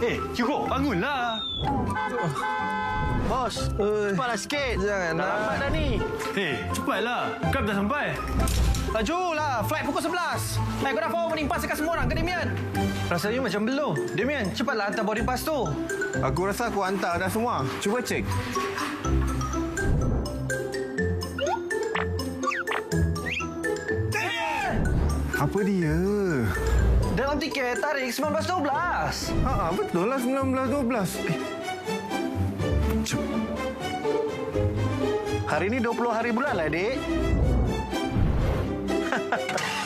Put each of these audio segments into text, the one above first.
Eh, cukup. Bangunlah. Bos, cepatlah sikit. Jangan Dah lambat dah ni. Eh, cepatlah. Kau dah sampai. Lajulah, flight pukul 11. Eh, kau dah forward boarding pass dekat semua orang ke Damian? Rasanya macam belum. Damian, cepatlah hantar boarding pass tu. Aku rasa aku hantar dah semua. Cuba cek. Apa dia? Dalam tiket tarik 1912. Ha, betul lah 1912. Eh. Cep. Hari ni 20 hari bulan lah, adik.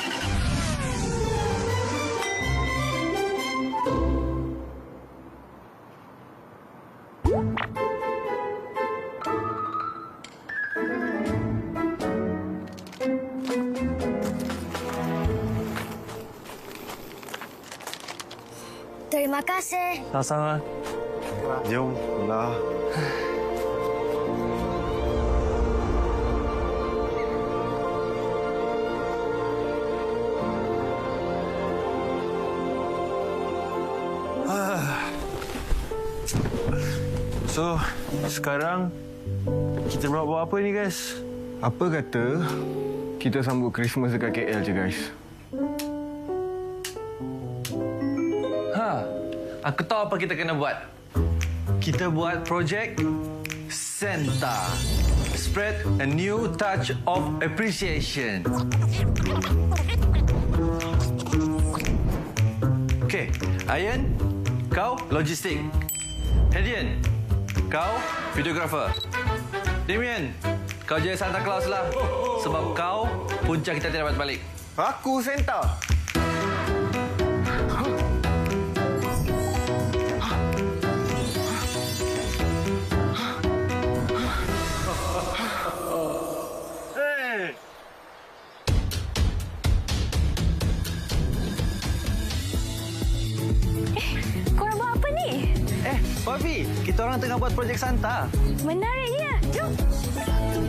Terima kasih. Sama-sama. Jom lah. So, sekarang kita nak buat apa ni, guys? Apa kata kita sambut Christmas dekat KL je guys? Aku tahu apa kita kena buat. Kita buat projek Santa. Spread a new touch of appreciation. Okay, Ayan, kau logistik. Hedian, kau videographer. Damien, kau jadi Santa Claus lah. Sebab kau punca kita tidak dapat balik. Aku Santa. Korang buat apa ni? Eh, Bobby, kita orang tengah buat projek Santa. Menariknya. Jom.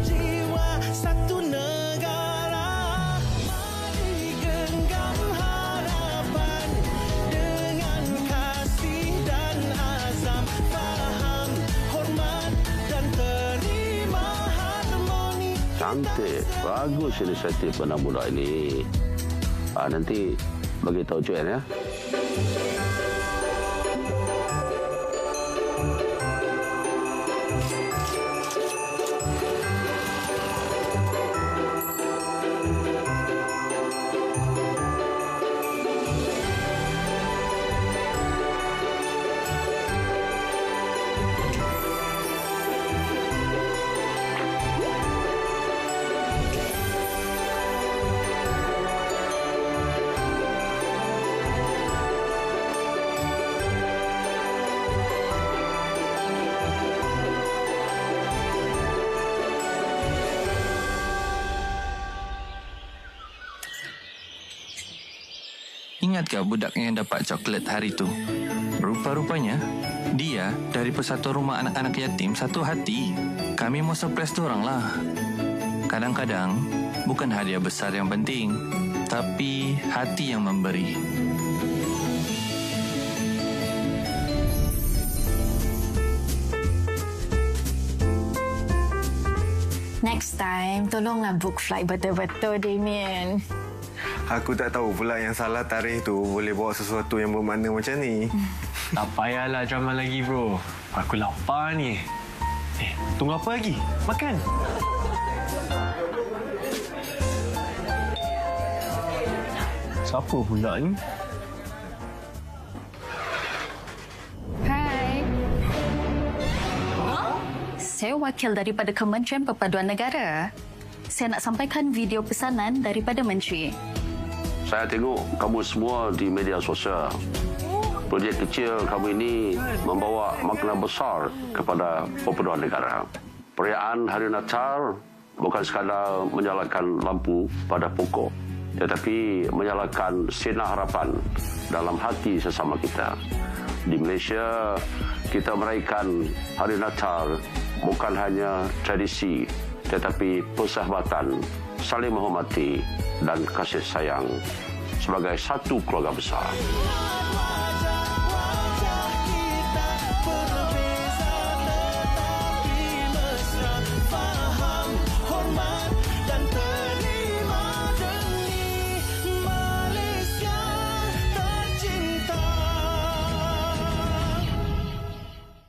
jiwa satu negara mari genggam harapan dengan kasih dan azam faham hormat dan terima harmoni Cantik. Bagus inisiatif anak muda ini. Ah, nanti bagi tahu Joanne ya. Ingat gak budak yang dapat coklat hari tu? Rupa-rupanya, dia dari persatuan rumah anak-anak yatim satu hati. Kami mau surprise orang lah. Kadang-kadang, bukan hadiah besar yang penting, tapi hati yang memberi. Next time, tolonglah book flight betul-betul, Damien. Aku tak tahu pula yang salah tarikh tu boleh bawa sesuatu yang bermakna macam ni. Tak payahlah drama lagi, bro. Aku lapar ni. Eh, tunggu apa lagi? Makan. Siapa pula ni? Hai. Saya wakil daripada Kementerian Perpaduan Negara. Saya nak sampaikan video pesanan daripada Menteri. Saya tengok kamu semua di media sosial. Projek kecil kamu ini membawa makna besar kepada perpaduan negara. Perayaan Hari Natal bukan sekadar menyalakan lampu pada pokok, tetapi menyalakan sinar harapan dalam hati sesama kita. Di Malaysia, kita meraihkan Hari Natal bukan hanya tradisi, tetapi persahabatan, saling menghormati dan kasih sayang sebagai satu keluarga besar.